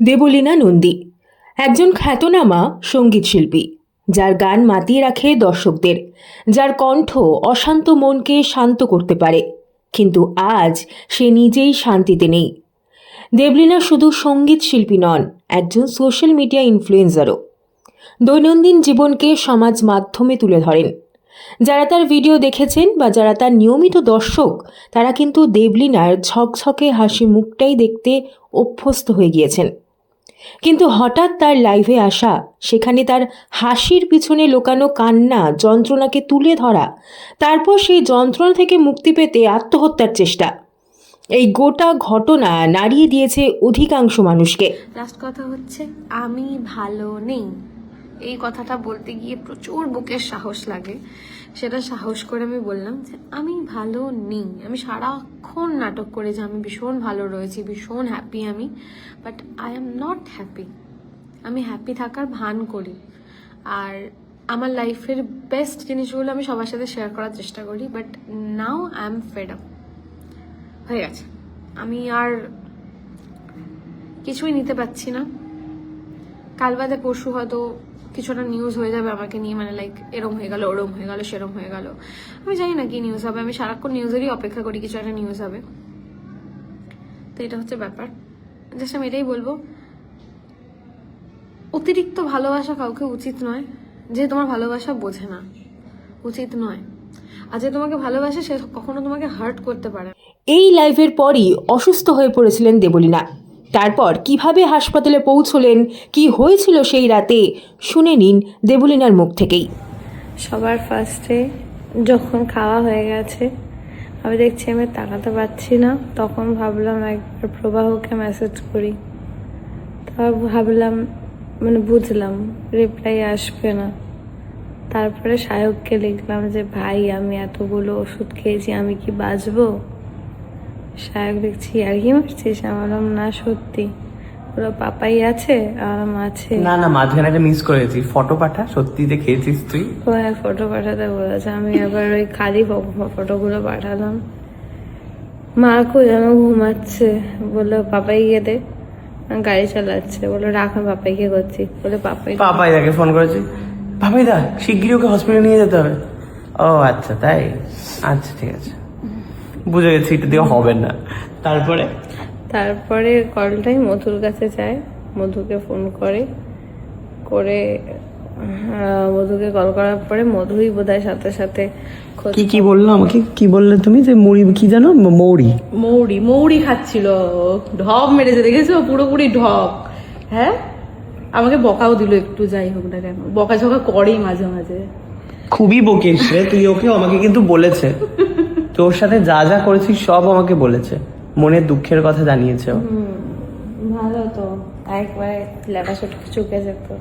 দেবলীনা নন্দী। একজন খ্যাতনামা সংগীত শিল্পী, যার গান মাতিয়ে রাখে দর্শকদের, যার কণ্ঠ অশান্ত মনকে শান্ত করতে পারে, কিন্তু আজ সে নিজেই শান্তিতে নেই। দেবলীনা শুধু সংগীত শিল্পী নন, একজন সোশ্যাল মিডিয়া ইনফ্লুয়েন্সারও। দৈনন্দিন জীবনকে সমাজ মাধ্যমে তুলে ধরেন। যারা তার ভিডিও দেখেছেন বা যারা তার নিয়মিত দর্শক, তারা কিন্তু দেবলীনার ঝকঝকে হাসি মুখটাই দেখতে অভ্যস্ত হয়ে গিয়েছেন। কিন্তু হঠাৎ তার লাইভে আসা, সেখানে তার হাসির পিছনে লোকানো কান্না, যন্ত্রণাকে তুলে ধরা, তারপর সেই যন্ত্রণা থেকে মুক্তি পেতে আত্মহত্যার চেষ্টা। এই গোটা ঘটনা নাড়িয়ে দিয়েছে অধিকাংশ মানুষকে। লাস্ট কথা হচ্ছে, আমি ভালো নেই। এই কথাটা বলতে গিয়ে প্রচুর বুকের সাহস লাগে। সেটা সাহস করে আমি বললাম যে, আমি ভালো নেই। আমি সারাক্ষণ নাটক করে যে আমি ভীষণ ভালো রয়েছি, ভীষণ হ্যাপি আমি but I am not happy আমি হ্যাপি থাকার ভান করি। আর আমার লাইফের বেস্ট জিনিসগুলো আমি সবার সাথে শেয়ার করার চেষ্টা করি but now I am fed up হয়ে গেছে। আমি আর কিছুই নিতে পারছি না। কাল বাদে পরশু হয়তো কিছুটা নিউজ হয়ে যাবে আমাকে নিয়ে মানে লাইক এরম হয়ে গেল, ওরম হয়ে গেল, সেরম হয়ে গেল। আমি জানি না কি নিউজ হবে, আমি সারাক্ষণ নিউজেরই অপেক্ষা করি কিছু একটা নিউজ হবে। তো এটা হচ্ছে ব্যাপার। জাস্ট আমি এটাই বলব। অতিরিক্ত ভালোবাসা কাউকে উচিত নয় যে তোমার ভালোবাসা বোঝে না। উচিত নয়। আর যে তোমাকে ভালোবাসে, সে কখনো তোমাকে হার্ট করতে পারে। এই লাইভের পরই অসুস্থ হয়ে পড়েছিলেন দেবলীনা। তারপর কীভাবে হাসপাতালে পৌঁছলেন, কি হয়েছিল সেই রাতে, শুনে নিন দেবলীনার মুখ থেকেই। সবার ফার্স্টে যখন খাওয়া হয়ে গেছে, আমি দেখছি আমি তাকাতে পারছি না, তখন ভাবলাম একবার প্রবাহকে মেসেজ করি। তারপর ভাবলাম মানে বুঝলাম রিপ্লাই আসবে না। তারপরে সায়ককে লিখলাম যে, ভাই, আমি এতগুলো ওষুধ খেয়েছি, আমি কি বাঁচবো? সায়ক দেখছি আর কি মারছিস আমি না সত্যি। ওরা পাপাই আছে আর আছে। না না মাঝখানে একটা মিস করেছি ফটো পাঠা সত্যিতে খেয়েছিস তুই? ও হ্যাঁ ফটো পাঠাতে বলেছে। আমি আবার ওই খালি ফটোগুলো পাঠালাম। মা কই যেন ঘুমাচ্ছে। বলল পাপাই গিয়ে দে। গাড়ি চালাচ্ছে। বলল রাখ আমি পাপাইকে করছি। বলে পাপাই পাপাই দাকে ফোন করেছি পাপাই দা শিগগিরই ওকে হসপিটালে নিয়ে যেতে হবে। ও আচ্ছা তাই? আচ্ছা ঠিক আছে। বুঝে গেছি এটা দিয়ে হবে না। তারপরে? তারপরে কলটাই মধুর কাছে যায় মধুকে ফোন করে করে মধুকে কল করার পরে মধুই বোধহয় সাথে সাথে কি কি বলল আমাকে? কি বললে তুমি? যে মুড়ি কি জানো? মৌরি। মৌরি মৌরি খাচ্ছিল। ঢপ মেরেছে দেখেছ? পুরোপুরি ঢপ। হ্যাঁ? আমাকে বকাও দিল একটু যাই হোক না কেন। বকা ঝকা করেই মাঝে মাঝে। খুবই বকিস রে তুই ওকে আমাকে কিন্তু বলেছে। তোর সাথে যা যা করেছিস সব আমাকে বলেছে। মনের দুঃখের কথা জানিয়েছে ও। ভালো তো। একবার লেখা চুকে যেত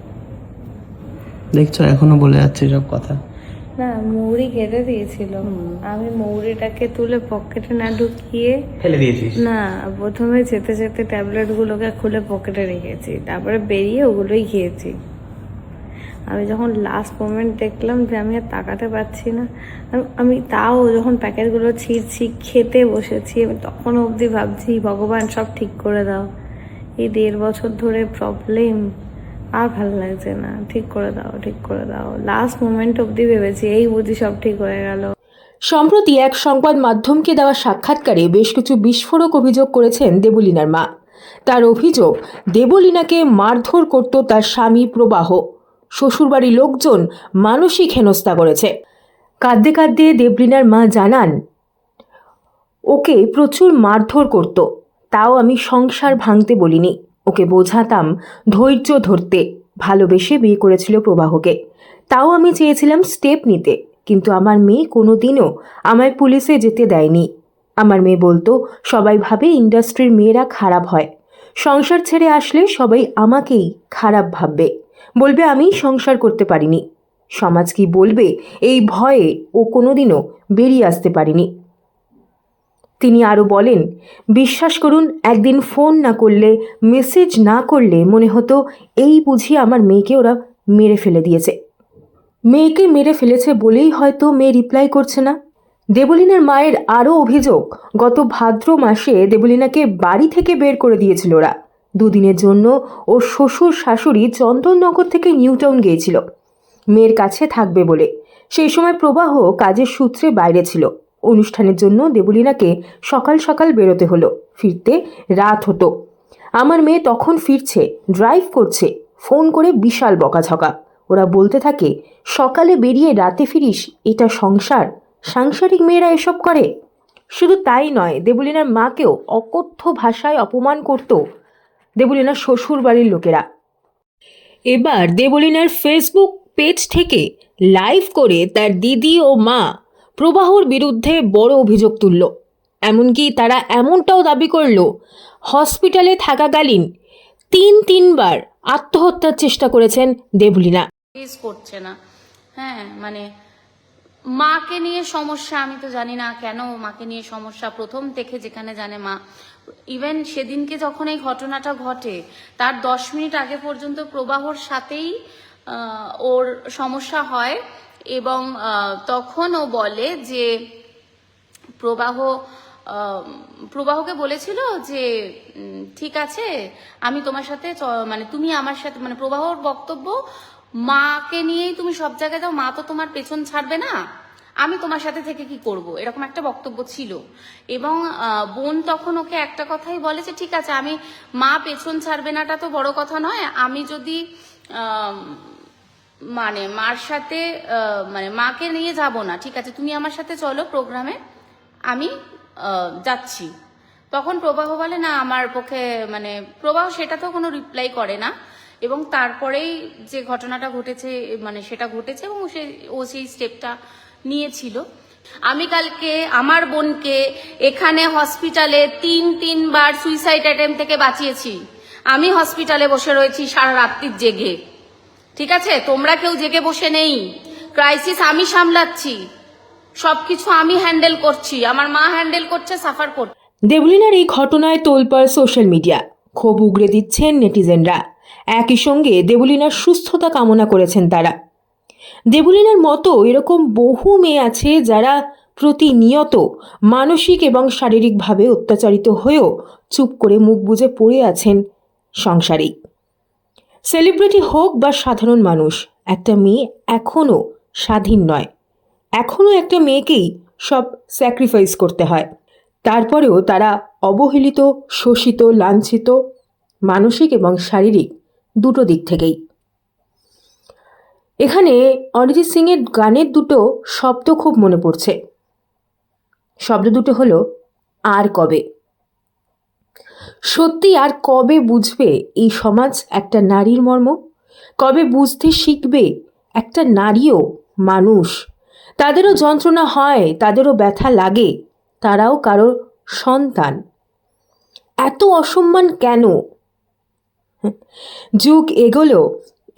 দেখছ এখনও বলে যাচ্ছে সব কথা। না মৌরি কেটে দিয়েছিল। আমি মৌরিটাকে তুলে পকেটে না ঢুকিয়ে ফেলে দিয়েছিস? না প্রথমে যেতে যেতে ট্যাবলেট গুলোকে খুলে পকেটে রেখেছি। তারপরে বেরিয়ে ওগুলোই খেয়েছি। আমি যখন লাস্ট মোমেন্ট দেখলাম যে আমি আর তাকাতে পারছি না, আমি- তাও যখন প্যাকেটগুলো ছিঁড়ছি, খেতে বসেছি, আমি তখন অবধি ভাবছি, ভগবান, সব ঠিক করে দাও। এই দেড় বছর ধরে প্রবলেম আর ভালো লাগছে না। ঠিক করে দাও, ঠিক করে দাও। লাস্ট মোমেন্ট অবধি ভেবেছি, এই বুঝি সব ঠিক হয়ে গেল। সম্প্রতি এক সংবাদ মাধ্যমকে দেওয়া সাক্ষাৎকারে বেশ কিছু বিস্ফোরক অভিযোগ করেছেন দেবলীনার মা। তার অভিযোগ, দেবলীনাকে মারধর করত তার স্বামী প্রবাহ। শ্বশুরবাড়ির লোকজন মানসিক হেনস্থা করেছে। কাঁদতে কাঁদতে দেবলিনার মা জানান, ওকে প্রচুর মারধর করত, তাও আমি সংসার ভাঙতে বলিনি। ওকে বোঝাতাম ধৈর্য ধরতে, ভালোবেসে বিয়ে করেছিল প্রবাহকে। তাও আমি চেয়েছিলাম স্টেপ নিতে, কিন্তু আমার মেয়ে কোনো দিনও আমায় পুলিশে যেতে দেয়নি। আমার মেয়ে বলতো, সবাই ভাবে ইন্ডাস্ট্রির মেয়েরা খারাপ হয়। সংসার ছেড়ে আসলে সবাই আমাকেই খারাপ ভাববে। বলবে, আমি সংসার করতে পারিনি। সমাজ কি বলবে? এই ভয়ে ও কোনোদিনও বেরিয়ে আসতে পারিনি। তিনি আরও বলেন, বিশ্বাস করুন, একদিন ফোন না করলে, মেসেজ না করলে মনে হতো এই বুঝি আমার মেয়েকে ওরা মেরে ফেলে দিয়েছে। মেয়েকে মেরে ফেলেছে বলেই হয়তো মেয়ে রিপ্লাই করছে না। দেবলীনার মায়ের আরও অভিযোগ, গত ভাদ্র মাসে দেবলীনাকে বাড়ি থেকে বের করে দিয়েছিল ওরা। দুদিনের জন্য ওর শ্বশুর শাশুড়ি চন্দননগর থেকে নিউটাউন গিয়েছিল। মেয়ের কাছে থাকবে বলে। সেই সময় প্রবাহ কাজের সূত্রে বাইরে ছিল। অনুষ্ঠানের জন্য দেবলীনাকে সকাল সকাল বেরোতে হলো। ফিরতে রাত হতো। আমার মেয়ে তখন ফিরছে ড্রাইভ করছে ফোন করে বিশাল বকাঝকা। ওরা বলতে থাকে, সকালে বেরিয়ে রাতে ফিরিস, এটা সংসার। সাংসারিক মেয়েরা এসব করে? শুধু তাই নয়, দেবলীনার মাকেও অকথ্য ভাষায় অপমান করত। দেবলীনার শ্বশুর বাড়ির লোকেরা। এবার দেবলীনার ফেসবুক পেজ থেকে লাইভ করে তার দিদি ও মা প্রবাহর বিরুদ্ধে বড় অভিযোগ তুলল। এমনকি তারা এমনটাও দাবি করল হসপিটালে থাকাকালীন তিন তিনবার আত্মহত্যার চেষ্টা করেছেন দেবলীনা। করছে না। হ্যাঁ মানে মাকে নিয়ে সমস্যা, আমি তো জানি না কেন মাকে নিয়ে সমস্যা। প্রথম থেকে যেখানে জানে মা। ইভেন সেদিনকে যখন এই ঘটনাটা ঘটে, তার দশ মিনিট আগে পর্যন্ত প্রবাহর সাথেই ওর সমস্যা হয় এবং তখন ও বলে যে, প্রবাহ প্রবাহকে বলেছিল যে ঠিক আছে, আমি তোমার সাথে মানে তুমি আমার সাথে মানে প্রবাহর বক্তব্য মাকে নিয়েই তুমি সব জায়গায় যাও, মা তো তোমার পেছন ছাড়বে না। আমি তোমার সাথে থেকে কি করব? এরকম একটা বক্তব্য ছিল। এবং বোন তখন ওকে একটা কথাই বলে যে, ঠিক আছে, আমি, মা পেছন ছাড়বে নাটা তো বড় কথা নয়। আমি যদি মানে মার সাথে মানে মাকে নিয়ে যাব না, ঠিক আছে, তুমি আমার সাথে চলো প্রোগ্রামে, আমি যাচ্ছি। তখন প্রবাহ বলে, না, আমার পক্ষে মানে প্রবাহ সেটা তো কোনো রিপ্লাই করে না। এবং তারপরেই যে ঘটনাটা ঘটেছে মানে সেটা ঘটেছে এবং সে, ও সেই স্টেপটা নিয়েছিল। আমি কালকে আমার বোনকে এখানে হসপিটালে তিন, তিনবার সুইসাইড অ্যাটেম্প থেকে বাঁচিয়েছি। আমি হসপিটালে বসে রয়েছি সারা রাত্রির জেগে। ঠিক আছে? তোমরা কেউ জেগে বসে নেই। ক্রাইসিস আমি সামলাচ্ছি। সবকিছু আমি হ্যান্ডেল করছি। আমার মা হ্যান্ডেল করছে সাফার করছে। দেবলিনার এই ঘটনায় তোলপাড় সোশ্যাল মিডিয়া ক্ষোভ উগড়ে দিচ্ছেন নেটিজেনরা একই সঙ্গে দেবলিনার সুস্থতা কামনা করেছেন তারা। দেবলিনার মতো এরকম বহু মেয়ে আছে যারা প্রতিনিয়ত মানসিক এবং শারীরিকভাবে অত্যাচারিত হয়েও চুপ করে মুখ বুজে পড়ে আছেন সংসারেই সেলিব্রিটি হোক বা সাধারণ মানুষ, একটা মেয়ে এখনও স্বাধীন নয়। এখনও একটা মেয়েকেই সব স্যাক্রিফাইস করতে হয়। তারপরেও তারা অবহেলিত, শোষিত, লাঞ্ছিত, মানসিক এবং শারীরিক দুটো দিক থেকেই। এখানে অরিজিৎ সিংয়ের গানের দুটো শব্দ খুব মনে পড়ছে। শব্দ দুটো হলো, আর কবে? সত্যি, আর কবে বুঝবে এই সমাজ একটা নারীর মর্ম? কবে বুঝতে শিখবে একটা নারীও মানুষ? তাদেরও যন্ত্রণা হয়, তাদেরও ব্যথা লাগে, তারাও কারোর সন্তান। এত অসম্মান কেন? যুগ এগোলো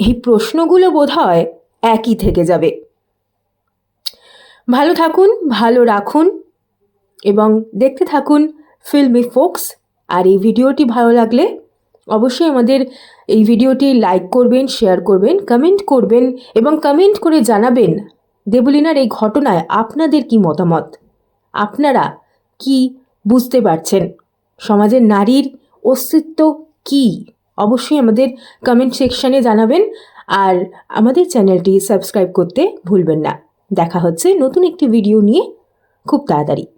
এই প্রশ্নগুলো বোধ হয় একই থেকে যাবে। ভালো থাকুন, ভালো রাখুন এবং দেখতে থাকুন ফিল্মি ফোক্স আর এই ভিডিওটি ভালো লাগলে অবশ্যই আমাদের এই ভিডিওটি লাইক করবেন শেয়ার করবেন কমেন্ট করবেন এবং কমেন্ট করে জানাবেন দেবলিনার এই ঘটনায় আপনাদের কি মতামত? আপনারা কি বুঝতে পারছেন? সমাজের নারীর অস্তিত্ব কি? অবশ্যই আমাদের কমেন্ট সেকশানে জানাবেন আর আমাদের চ্যানেলটি সাবস্ক্রাইব করতে ভুলবেন না। দেখা হচ্ছে নতুন একটি ভিডিও নিয়ে। খুব তাড়াতাড়ি।